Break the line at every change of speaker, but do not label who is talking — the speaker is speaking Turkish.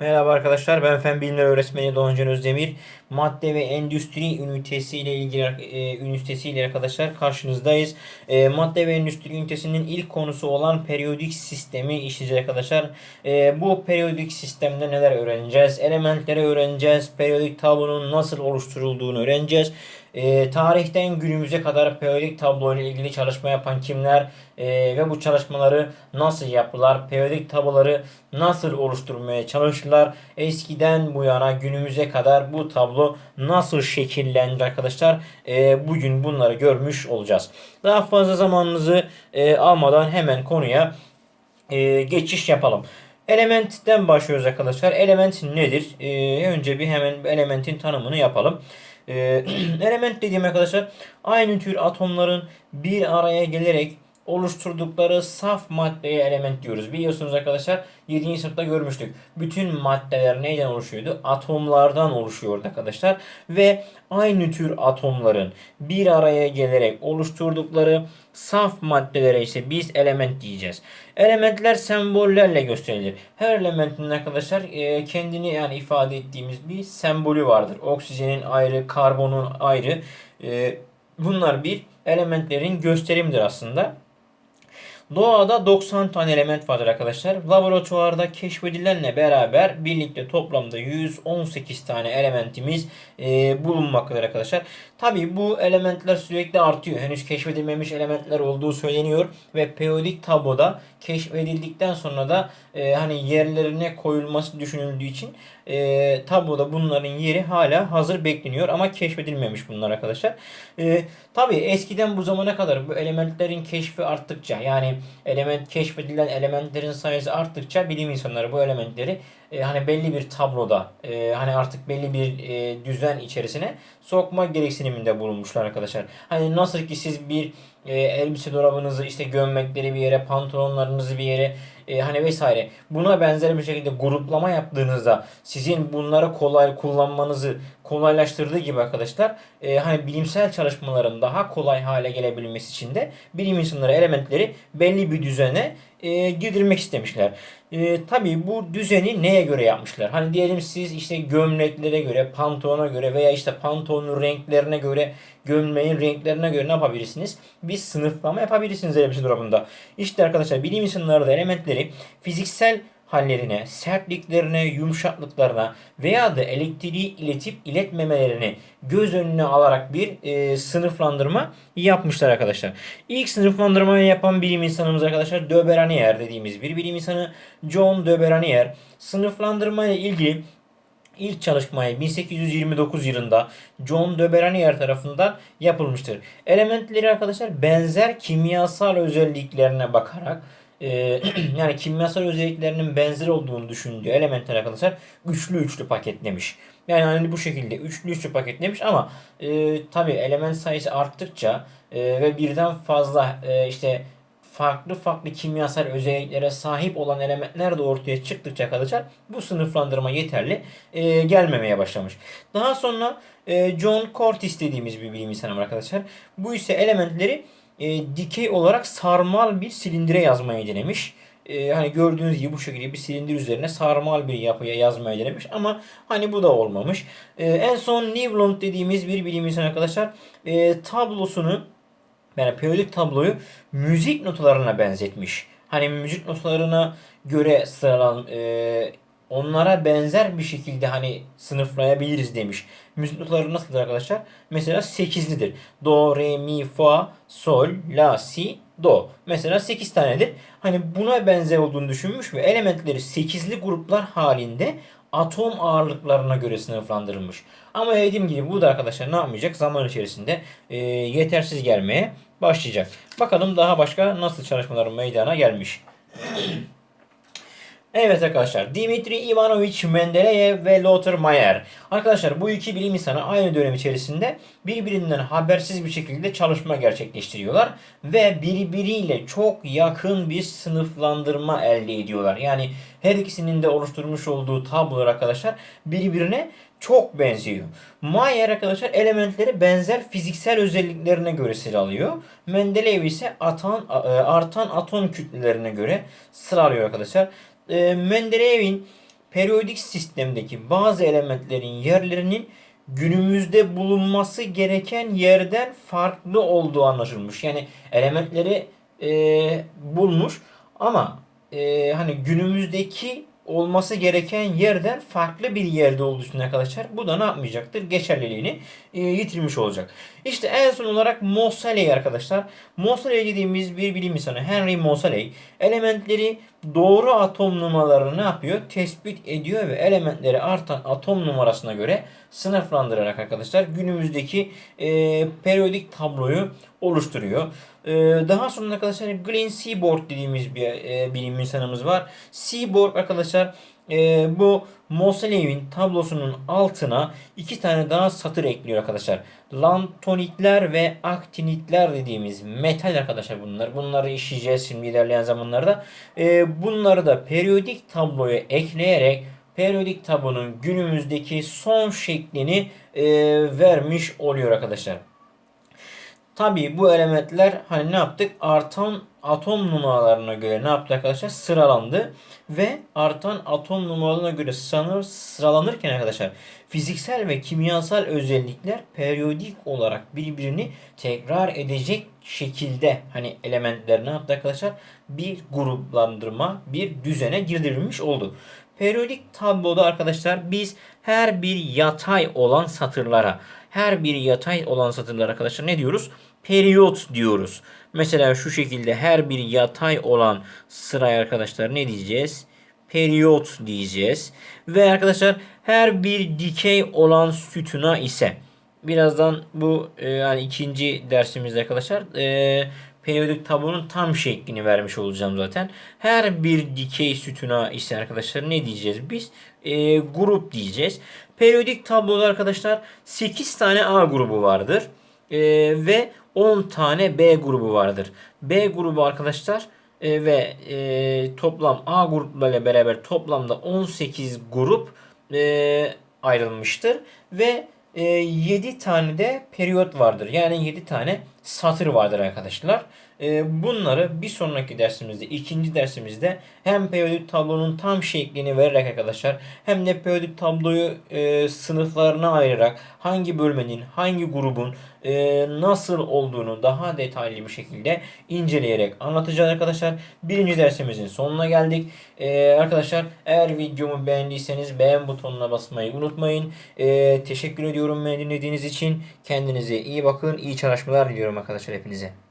Merhaba arkadaşlar ben Fen Bilimleri Öğretmeni Doğancan Özdemir. Madde ve Endüstri Ünitesi ile ilgili e, ünitesi ile arkadaşlar karşınızdayız. E, madde ve Endüstri Ünitesinin ilk konusu olan periyodik sistemi işleyeceğiz arkadaşlar. E, bu periyodik sistemde neler öğreneceğiz? Elementleri öğreneceğiz. Periyodik tablonun nasıl oluşturulduğunu öğreneceğiz. E, tarihten günümüze kadar periyodik tablo ile ilgili çalışma yapan kimler e, ve bu çalışmaları nasıl yaptılar? Periyodik tabloları nasıl oluşturmaya çalıştılar? Eskiden bu yana günümüze kadar bu tablo nasıl şekillendi arkadaşlar? E, bugün bunları görmüş olacağız. Daha fazla zamanınızı e, almadan hemen konuya e, geçiş yapalım. Elementten başlıyoruz arkadaşlar. Element nedir? E, önce bir hemen elementin tanımını yapalım. E, element dediğim arkadaşlar aynı tür atomların bir araya gelerek oluşturdukları saf maddeye element diyoruz. Biliyorsunuz arkadaşlar 7. sınıfta görmüştük. Bütün maddeler neyden oluşuyordu? Atomlardan oluşuyordu arkadaşlar. Ve aynı tür atomların bir araya gelerek oluşturdukları saf maddelere ise biz element diyeceğiz. Elementler sembollerle gösterilir. Her elementin arkadaşlar e, kendini yani ifade ettiğimiz bir sembolü vardır. Oksijenin ayrı, karbonun ayrı. E, bunlar bir elementlerin gösterimidir aslında. Doğada 90 tane element vardır arkadaşlar. Laboratuvarda keşfedilenle beraber birlikte toplamda 118 tane elementimiz e, bulunmaktadır arkadaşlar. Tabi bu elementler sürekli artıyor. Henüz keşfedilmemiş elementler olduğu söyleniyor ve periyodik tabloda keşfedildikten sonra da e, hani yerlerine koyulması düşünüldüğü için e, tabloda bunların yeri hala hazır bekleniyor ama keşfedilmemiş bunlar arkadaşlar. E, Tabi eskiden bu zamana kadar bu elementlerin keşfi arttıkça yani element keşfedilen elementlerin sayısı arttıkça bilim insanları bu elementleri e, hani belli bir tabloda e, hani artık belli bir e, düzen içerisine sokma gereksiniminde bulunmuşlar arkadaşlar. Hani nasıl ki siz bir e, elbise dolabınızı işte gömlekleri bir yere, pantolonlarınızı bir yere e, hani vesaire. Buna benzer bir şekilde gruplama yaptığınızda sizin bunları kolay kullanmanızı kolaylaştırdığı gibi arkadaşlar e, hani bilimsel çalışmaların daha kolay hale gelebilmesi için de bilim insanları elementleri belli bir düzene e, girdirmek istemişler. E, tabii bu düzeni neye göre yapmışlar? Hani diyelim siz işte gömleklere göre, pantolona göre veya işte pantolonun renklerine göre, gömleğin renklerine göre ne yapabilirsiniz? Bir sınıflama yapabilirsiniz elbise dolabında. İşte arkadaşlar bilim insanları da elementleri fiziksel hallerine, sertliklerine, yumuşaklıklarına veya da elektriği iletip iletmemelerini göz önüne alarak bir e, sınıflandırma yapmışlar arkadaşlar. İlk sınıflandırmayı yapan bilim insanımız arkadaşlar de Beranier dediğimiz bir bilim insanı John de Beranier sınıflandırma ile ilgili ilk çalışmayı 1829 yılında John de Beranier tarafından yapılmıştır. Elementleri arkadaşlar benzer kimyasal özelliklerine bakarak e, yani kimyasal özelliklerinin benzer olduğunu düşündüğü elementler arkadaşlar üçlü üçlü paketlemiş. Yani hani bu şekilde üçlü üçlü paketlemiş ama e, tabi element sayısı arttıkça e, ve birden fazla e, işte farklı farklı kimyasal özelliklere sahip olan elementler de ortaya çıktıkça arkadaşlar bu sınıflandırma yeterli e, gelmemeye başlamış. Daha sonra e, John Curtis dediğimiz bir bilim insanı arkadaşlar. Bu ise elementleri e, dikey olarak sarmal bir silindire yazmayı denemiş. E, hani gördüğünüz gibi bu şekilde bir silindir üzerine sarmal bir yapıya yazmayı denemiş ama hani bu da olmamış. E, en son Newland dediğimiz bir bilim insanı arkadaşlar e, tablosunu yani periyodik tabloyu müzik notalarına benzetmiş. Hani müzik notalarına göre sıralan e, onlara benzer bir şekilde hani sınıflayabiliriz demiş. Müzik notaları nasıldır arkadaşlar? Mesela 8'lidir. Do, re, mi, fa, sol, la, si, do. Mesela 8 tanedir. Hani buna benzer olduğunu düşünmüş ve elementleri 8'li gruplar halinde atom ağırlıklarına göre sınıflandırılmış. Ama dediğim gibi bu da arkadaşlar ne yapmayacak? Zaman içerisinde e, yetersiz gelmeye başlayacak. Bakalım daha başka nasıl çalışmaların meydana gelmiş. Evet arkadaşlar Dimitri Ivanovich Mendeleev ve Lothar Mayer. Arkadaşlar bu iki bilim insanı aynı dönem içerisinde birbirinden habersiz bir şekilde çalışma gerçekleştiriyorlar. Ve birbiriyle çok yakın bir sınıflandırma elde ediyorlar. Yani her ikisinin de oluşturmuş olduğu tablolar arkadaşlar birbirine çok benziyor. Mayer arkadaşlar elementleri benzer fiziksel özelliklerine göre sıralıyor. Mendeleev ise atan, artan atom kütlelerine göre sıralıyor arkadaşlar e, Mendeleev'in periyodik sistemdeki bazı elementlerin yerlerinin günümüzde bulunması gereken yerden farklı olduğu anlaşılmış. Yani elementleri e, bulmuş ama e, hani günümüzdeki olması gereken yerden farklı bir yerde olduğu için arkadaşlar bu da ne yapmayacaktır? Geçerliliğini e, yitirmiş olacak. İşte en son olarak Moseley arkadaşlar. Moseley dediğimiz bir bilim insanı Henry Moseley elementleri doğru atom numaralarını ne yapıyor? Tespit ediyor ve elementleri artan atom numarasına göre sınıflandırarak arkadaşlar günümüzdeki e, periyodik tabloyu oluşturuyor. E, daha sonra arkadaşlar Glenn Seaborg dediğimiz bir e, bilim insanımız var. Seaborg arkadaşlar e, bu Moseley'in tablosunun altına iki tane daha satır ekliyor arkadaşlar. Lantonitler ve aktinitler dediğimiz metal arkadaşlar bunlar. Bunları işleyeceğiz şimdi ilerleyen zamanlarda. E, bunları da periyodik tabloya ekleyerek periyodik tablonun günümüzdeki son şeklini e, vermiş oluyor arkadaşlar. Tabii bu elementler hani ne yaptık? Artan atom numaralarına göre ne yaptı arkadaşlar? Sıralandı. Ve artan atom numaralarına göre sanır, sıralanırken arkadaşlar fiziksel ve kimyasal özellikler periyodik olarak birbirini tekrar edecek şekilde hani elementler ne yaptı arkadaşlar? Bir gruplandırma, bir düzene girdirilmiş oldu. Periyodik tabloda arkadaşlar biz her bir yatay olan satırlara, her bir yatay olan satırlara arkadaşlar ne diyoruz? Periyot diyoruz. Mesela şu şekilde her bir yatay olan sıraya arkadaşlar ne diyeceğiz? Periyot diyeceğiz. Ve arkadaşlar her bir dikey olan sütuna ise birazdan bu e, yani ikinci dersimizde arkadaşlar e, periyodik tablonun tam şeklini vermiş olacağım zaten. Her bir dikey sütuna ise arkadaşlar ne diyeceğiz biz? E, grup diyeceğiz. Periyodik tabloda arkadaşlar 8 tane A grubu vardır. E, ve 10 tane B grubu vardır. B grubu arkadaşlar e, ve e, toplam A gruplarıyla beraber toplamda 18 grup e, ayrılmıştır. Ve e, 7 tane de periyot vardır. Yani 7 tane satır vardır arkadaşlar. E, bunları bir sonraki dersimizde, ikinci dersimizde hem periyodik tablonun tam şeklini vererek arkadaşlar hem de periyodik tabloyu e, sınıflarına ayırarak hangi bölmenin, hangi grubun e, nasıl olduğunu daha detaylı bir şekilde inceleyerek anlatacağız arkadaşlar. Birinci dersimizin sonuna geldik. E, arkadaşlar eğer videomu beğendiyseniz beğen butonuna basmayı unutmayın. E, teşekkür ediyorum beni dinlediğiniz için. Kendinize iyi bakın. İyi çalışmalar diliyorum arkadaşlar hepinize.